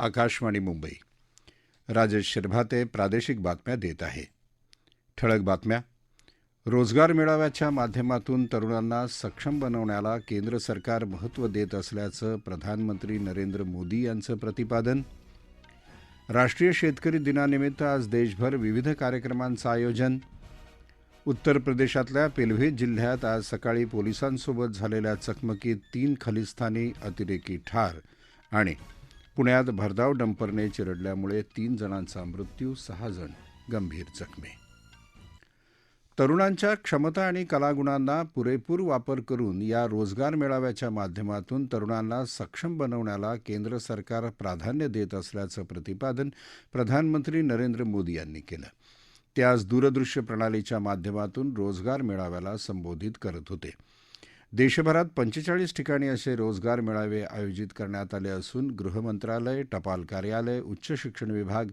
आकाशवाणी मुंबई. राजेश शिरभाते प्रादेशिक बातम्या देत आहे. ठळक बातम्या. रोजगार मेळाव्याच्या माध्यमातून तरुणांना सक्षम बनवण्याला केंद्र सरकार महत्त्व देत असल्याचं प्रधानमंत्री नरेंद्र मोदी यांचं प्रतिपादन. राष्ट्रीय शेतकरी दिनानिमित्त आज देशभर विविध कार्यक्रमांचं आयोजन. उत्तर प्रदेशातल्या पिलभीत जिल्ह्यात आज सकाळी पोलिसांसोबत झालेल्या चकमकीत तीन खलिस्तानी अतिरेकी ठार आणि पुण्यात भरधाव डंपरने चिरडल्यामुळे तीन जणांचा मृत्यू सहा जण गंभीर जखमी. तरुणांच्या क्षमता आणि कलागुणांना पुरेपूर वापर करून या रोजगार मेळाव्याच्या माध्यमातून तरुणांना सक्षम बनवण्याला केंद्र सरकार प्राधान्य देत असल्याचं प्रतिपादन प्रधानमंत्री नरेंद्र मोदी यांनी केलं. ते आज दूरदृश्य प्रणालीच्या माध्यमातून रोजगार मेळाव्याला संबोधित करत होते. देशभरात पंचेचाळीस ठिकाणी असे रोजगार मेळावे आयोजित करण्यात आले असून गृहमंत्रालय टपाल कार्यालय उच्च शिक्षण विभाग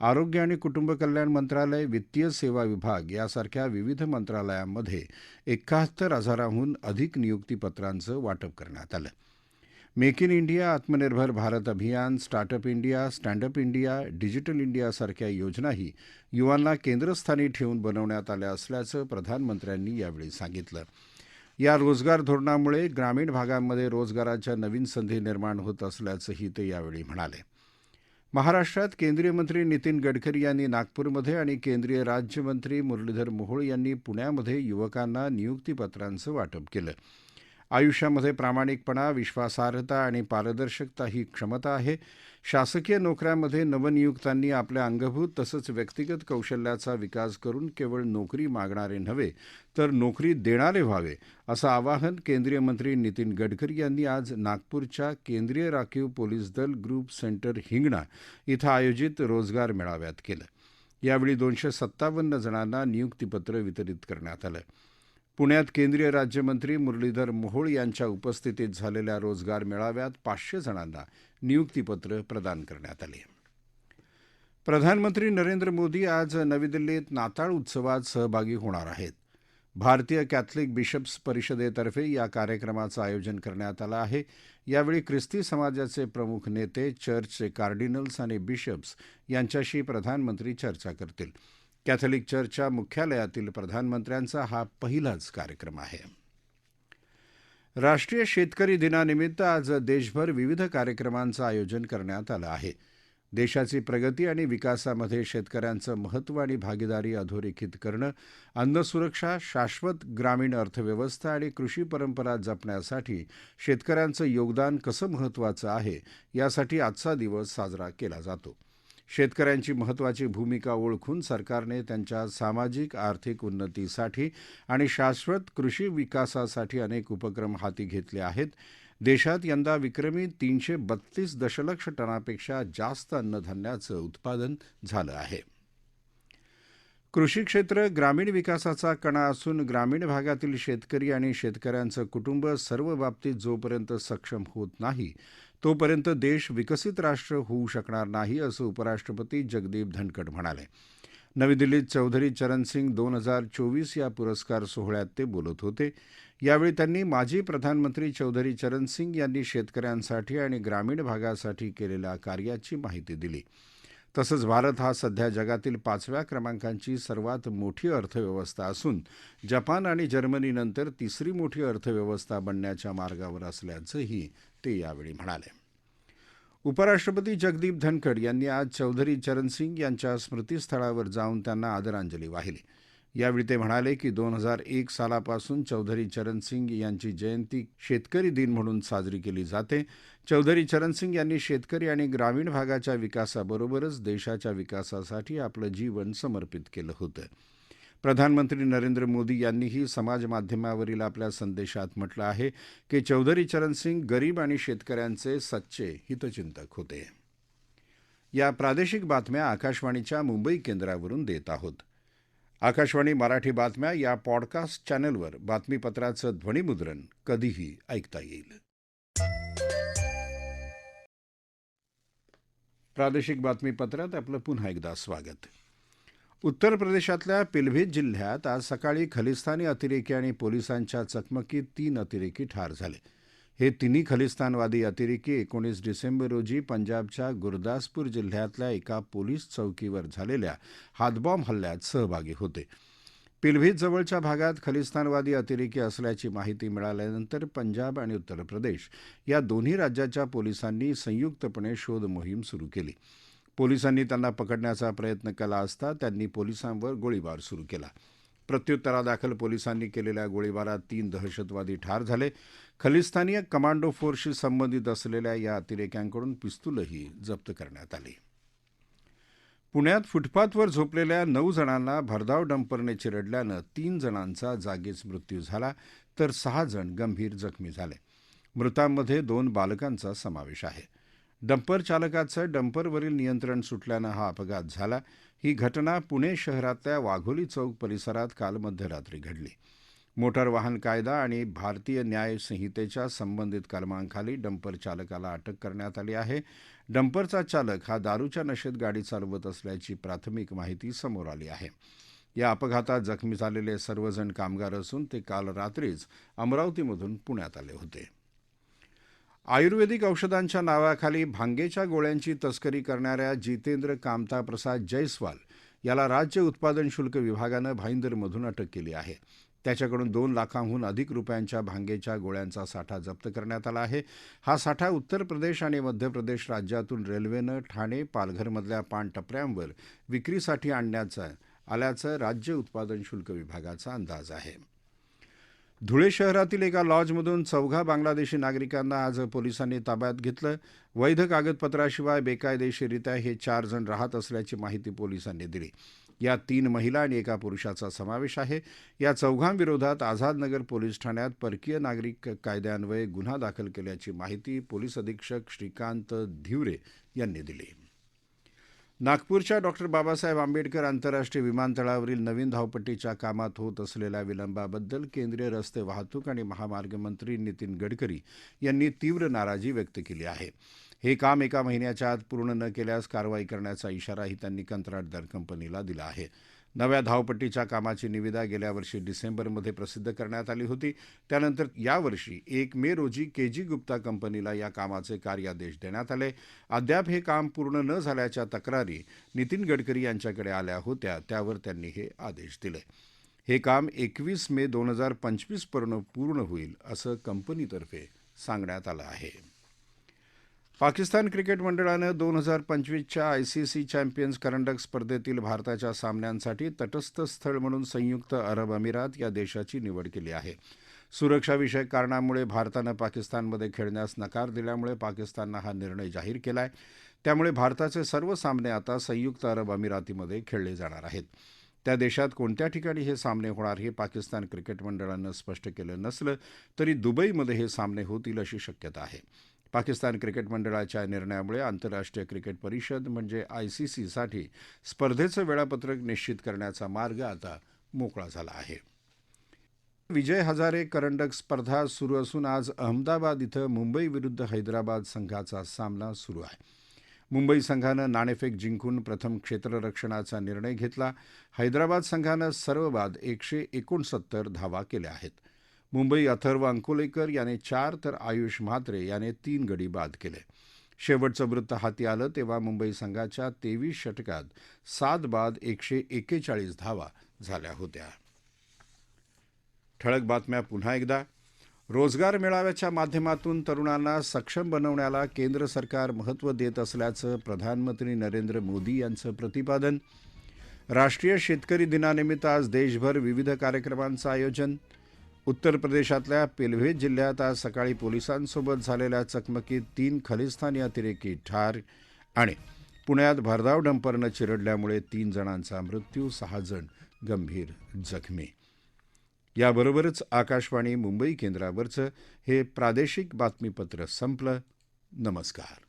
आरोग्य आणि कुटुंब कल्याण मंत्रालय वित्तीय सेवा विभाग यासारख्या विविध मंत्रालयांमध्ये एकाहत्तर हजाराहून अधिक नियुक्तीपत्रांचं वाटप करण्यात आलं. मेक इन इंडिया आत्मनिर्भर भारत अभियान startup India standup India digital इंडियासारख्या योजनाही युवांना केंद्रस्थानी ठेवून बनवण्यात आल्या असल्याचं प्रधानमंत्र्यांनी यावेळी सांगितलं. या रोजगार धोरणामुळे ग्रामीण भागांमध्ये रोजगाराच्या नवीन संधी निर्माण होत असल्याचंही ते यावेळी म्हणाले. महाराष्ट्रात केंद्रीय मंत्री नितीन गडकरी यांनी नागपूरमध्ये आणि केंद्रीय राज्यमंत्री मुरलीधर मोहोळ यांनी पुण्यामध्ये युवकांना नियुक्तीपत्रांचं वाटप केलं. आयुष्यामध्ये प्रामाणिकपणा विश्वासार्हता आणि पारदर्शकता ही क्षमता आहे. शासकीय नोकऱ्यांमध्ये नवनियुक्तांनी आपल्या अंगभूत तसंच व्यक्तिगत कौशल्याचा विकास करून केवळ नोकरी मागणारे नव्हे तर नोकरी देणारे व्हावे असं आवाहन केंद्रीय मंत्री नितीन गडकरी यांनी आज नागपूरच्या केंद्रीय राखीव पोलीस दल ग्रुप सेंटर हिंगणा इथं आयोजित रोजगार मेळाव्यात केलं. यावेळी दोनशे सत्तावन्न जणांना नियुक्तीपत्र वितरित करण्यात आलं. पुण्यात केंद्रीय राज्यमंत्री मुरलीधर मोहोळ यांच्या उपस्थितीत झालेल्या रोजगार मेळाव्यात पाचशे जणांना नियुक्तीपत्र प्रदान करण्यात आली. प्रधानमंत्री नरेंद्र मोदी आज नवी दिल्लीत नाताळ उत्सवात सहभागी होणार आहेत. भारतीय कॅथलिक बिशप्स परिषदेतर्फे या कार्यक्रमाचं आयोजन करण्यात आलं आहे. यावेळी ख्रिस्ती समाजाचे प्रमुख नेते चर्चचे कार्डिनल्स आणि बिशप्स यांच्याशी प्रधानमंत्री चर्चा करतील. कॅथलिक चर्चच्या मुख्यालयातील प्रधानमंत्र्यांचा हा पहिलाच कार्यक्रम आहे. राष्ट्रीय शेतकरी दिनानिमित्त आज देशभर विविध कार्यक्रमांचं आयोजन करण्यात आलं आहे. देशाची प्रगती आणि विकासामध्ये शेतकऱ्यांचं महत्त्व आणि भागीदारी अधोरेखित करणं अन्नसुरक्षा शाश्वत ग्रामीण अर्थव्यवस्था आणि कृषी परंपरा जपण्यासाठी शेतकऱ्यांचं योगदान कसं महत्त्वाचं आहे यासाठी आजचा दिवस साजरा केला जातो. शेतकऱ्यांची महत्त्वाची भूमिका ओळखून सरकारने त्यांच्या सामाजिक आर्थिक उन्नतीसाठी आणि शाश्वत कृषी विकासासाठी अनेक उपक्रम हाती घेतले आहेत. देशात यंदा विक्रमी तीनशे बत्तीस दशलक्ष टनापेक्षा जास्त अन्नधान्याचं उत्पादन झालं आहे. कृषी क्षेत्र ग्रामीण विकासाचा कणा असून ग्रामीण भागातील शेतकरी आणि शेतकऱ्यांचं कुटुंब सर्व बाबतीत जोपर्यंत सक्षम होत नाही तोपर्यंत देश विकसित राष्ट्र होऊ शकणार नाही असं उपराष्ट्रपती जगदीप धनकड म्हणाले. नवी दिल्लीत चौधरी चरणसिंग दोन हजार चोवीस या पुरस्कार सोहळ्यात ते बोलत होते. यावेळी त्यांनी माजी प्रधानमंत्री चौधरी चरणसिंग यांनी शेतकऱ्यांसाठी आणि ग्रामीण भागासाठी केलेल्या कार्याची माहिती दिली. तसंच भारत हा सध्या जगातील पाचव्या क्रमांकाची सर्वात मोठी अर्थव्यवस्था असून जपान आणि जर्मनीनंतर तिसरी मोठी अर्थव्यवस्था बनण्याच्या मार्गावर असल्याचंही ते यावेळी म्हणाले. उपराष्ट्रपती जगदीप धनखड यांनी आज चौधरी चरणसिंग यांच्या स्मृतीस्थळावर जाऊन त्यांना आदरांजली वाहिली. यावेळी ते म्हणाले की दोन हजार एक सालापासून चौधरी चरणसिंग यांची जयंती शेतकरी दिन म्हणून साजरी केली जाते. चौधरी चरणसिंग यांनी शेतकरी आणि ग्रामीण भागाच्या विकासाबरोबरच देशाच्या विकासासाठी आपलं जीवन समर्पित केलं होतं. प्रधानमंत्री नरेंद्र मोदी यांनीही समाज माध्यमावरील आपल्या संदेशात म्हटलं आहे की चौधरी चरणसिंग गरीब आणि शेतकऱ्यांचे सच्चे हितचिंतक होते. या प्रादेशिक बातम्या आकाशवाणीच्या मुंबई केंद्रावरून देत आहोत. आकाशवाणी मराठी बातम्या या पॉडकास्ट चॅनलवर बातमीपत्राचं ध्वनीमुद्रण कधीही ऐकता येईल. प्रादेशिक बातमीपत्रात आपलं पुन्हा एकदा स्वागत. उत्तर प्रदेशातल्या पिलभीत जिल्ह्यात आज सकाळी खलिस्तानी अतिरेकी आणि पोलिसांच्या चकमकीत तीन अतिरेकी ठार झाले. हे तिन्ही खलिस्तानवादी अतिरेकी एकोणीस डिसेंबर रोजी पंजाबच्या गुरदासपूर जिल्ह्यातल्या एका पोलीस चौकीवर झालेल्या हातबॉम्ब हल्ल्यात सहभागी होते. पिलभीत जवळच्या भागात खलिस्तानवादी अतिरेकी असल्याची माहिती मिळाल्यानंतर पंजाब आणि उत्तर प्रदेश या दोन्ही राज्याच्या पोलिसांनी संयुक्तपणे शोध मोहीम सुरू केली. पोलिसांनी त्यांना पकडण्याचा प्रयत्न केला असता त्यांनी पोलिसांवर गोळीबार सुरू केला. प्रत्युत्तरादाखल पोलिसांनी केलेल्या गोळीबारात तीन दहशतवादी ठार झाले. खलिस्तानी कमांडो फोर्सशी संबंधित असलेल्या या अतिरेक्यांकडून पिस्तूलही जप्त करण्यात आली. पुण्यात फुटपाथवर झोपलेल्या नऊ जणांना भरधाव डंपरने चिरडल्यानं तीन जणांचा जागीच मृत्यू झाला तर सहा जण गंभीर जखमी झाले. मृतांमध्ये दोन बालकांचा समावेश आहे. डंपर चालकाचं डंपरवरील नियंत्रण सुटल्यानं हा अपघात झाला. ही घटना पुणे शहरातल्या वाघोली चौक परिसरात काल मध्यरात्री घडली. मोटार वाहन कायदा आणि भारतीय न्याय संहितेच्या संबंधित कलमांखाली डंपर चालकाला अटक करण्यात आली आहे. डंपरचा चालक हा दारूच्या नशेत गाडी चालवत असल्याची प्राथमिक माहिती समोर आली आहे. या अपघातात जखमी झालेले सर्वजण कामगार असून ते काल रात्रीच अमरावतीमधून पुण्यात आले होते. आयुर्वेदिक औषधांच्या नावाखाली भांगेच्या गोळ्यांची तस्करी करणाऱ्या जितेंद्र कामता प्रसाद जयस्वाल याला राज्य उत्पादन शुल्क विभागानं भाईंदरमधून अटक केली आहे. त्याच्याकडून दोन लाखांहून अधिक रुपयांच्या भांगेच्या गोळ्यांचा साठा जप्त करण्यात आला आहे. हा साठा उत्तर प्रदेश आणि मध्य प्रदेश राज्यातून रेल्वेनं ठाणे पालघरमधल्या पानटपऱ्यांवर विक्रीसाठी आणण्याचा आल्याचं राज्य उत्पादन शुल्क विभागाचा अंदाज आहे. धुळे शहरातील एका लॉजमधून चौघा बांगलादेशी नागरिकांना आज पोलिसांनी ताब्यात घेतलं. वैध कागदपत्राशिवाय बेकायदेशीरित्या हे चार जण राहत असल्याची माहिती पोलिसांनी दिली. यात तीन महिला आणि एका पुरुषाचा समावेश आहे. या चौघांविरोधात आझादनगर पोलीस ठाण्यात परकीय नागरिक कायद्यान्वये गुन्हा दाखल केल्याची माहिती पोलीस अधीक्षक श्रीकांत धिवरे यांनी दिली. नागपूरच्या डॉक्टर बाबासाहेब आंबेडकर आंतरराष्ट्रीय विमानतळावरील नवीन धावपट्टीच्या कामात होत असलेल्या विलंबाबद्दल केंद्रीय रस्ते वाहतूक आणि महामार्ग मंत्री नितीन गडकरी यांनी तीव्र नाराजी व्यक्त केली आहे. हे काम एका महिन्याच्या आत पूर्ण न केल्यास कारवाई करण्याचा इशाराही त्यांनी कंत्राटदार कंपनीला दिला आहे. नव्या धावपट्टीच्या कामाची निविदा गेल्या वर्षी डिसेंबरमध्ये प्रसिद्ध करण्यात आली होती. त्यानंतर यावर्षी एक मे रोजी के जी गुप्ता कंपनीला या कामाचे कार्यादेश देण्यात आले. अद्याप हे काम पूर्ण न झाल्याच्या तक्रारी नितीन गडकरी यांच्याकडे आल्या होत्या त्यावर त्यांनी हे आदेश दिले. हे काम एकवीस मे दोन हजार पंचवीसपर्यंत पूर्ण होईल असं कंपनीतर्फे सांगण्यात आलं आहे. पाकिस्तान क्रिकेट मंडळानं दोन हजार पंचवीसच्या आयसीसी चॅम्पियन्स करंडक स्पर्धेतील भारताच्या सामन्यांसाठी तटस्थ स्थळ म्हणून संयुक्त अरब अमिरात या देशाची निवड केली आहे. सुरक्षाविषयक कारणामुळे भारतानं पाकिस्तानमध्ये खेळण्यास नकार दिल्यामुळे पाकिस्ताननं हा निर्णय जाहीर केला आहे त्यामुळे भारताचे सर्व सामने आता संयुक्त अरब अमिरातीमध्ये खेळले जाणार आहेत. त्या देशात कोणत्या ठिकाणी हे सामने होणार हे पाकिस्तान क्रिकेट मंडळानं स्पष्ट केलं नसलं तरी दुबईमध्ये हे सामने होतील अशी शक्यता आहे. पाकिस्तान क्रिकेट मंडळाच्या निर्णयामुळे आंतरराष्ट्रीय क्रिकेट परिषद म्हणजे आयसीसीसाठी स्पर्धेचं वेळापत्रक निश्चित करण्याचा मार्ग आता मोकळा झाला आहे. विजय हजारे करंडक स्पर्धा सुरू असून आज अहमदाबाद इथं मुंबई विरुद्ध हैदराबाद संघाचा सामना सुरू आहे. मुंबई संघानं नाणेफेक जिंकून प्रथम क्षेत्ररक्षणाचा निर्णय घेतला. हैदराबाद संघानं सर्व बाद एकशे एकोणसत्तर धावा केल्या आहेत. मुंबई अथर्व अंकोलेकर याने चार तर आयुष म्हात्रे याने तीन गडी बाद केले. शेवटचं वृत्त हाती आलं तेव्हा मुंबई संघाच्या तेवीस षटकात सात बाद एकशे एक्केचाळीस धावा झाल्या होत्या. ठळक बातम्या पुन्हा एकदा. रोजगार मेळाव्याच्या माध्यमातून तरुणांना सक्षम बनवण्याला केंद्र सरकार महत्त्व देत असल्याचं प्रधानमंत्री नरेंद्र मोदी यांचं प्रतिपादन. राष्ट्रीय शेतकरी दिनानिमित्त आज देशभर विविध कार्यक्रमांचं आयोजन. उत्तर प्रदेशातल्या पिलभेत जिल्ह्यात आज सकाळी पोलिसांसोबत झालेल्या चकमकीत तीन खलिस्तानी अतिरेकी ठार आणि पुण्यात भरधाव डंपरनं चिरडल्यामुळे तीन जणांचा मृत्यू सहा जण गंभीर जखमी. याबरोबरच आकाशवाणी मुंबई केंद्रावरचं हे प्रादेशिक बातमीपत्र संपलं. नमस्कार.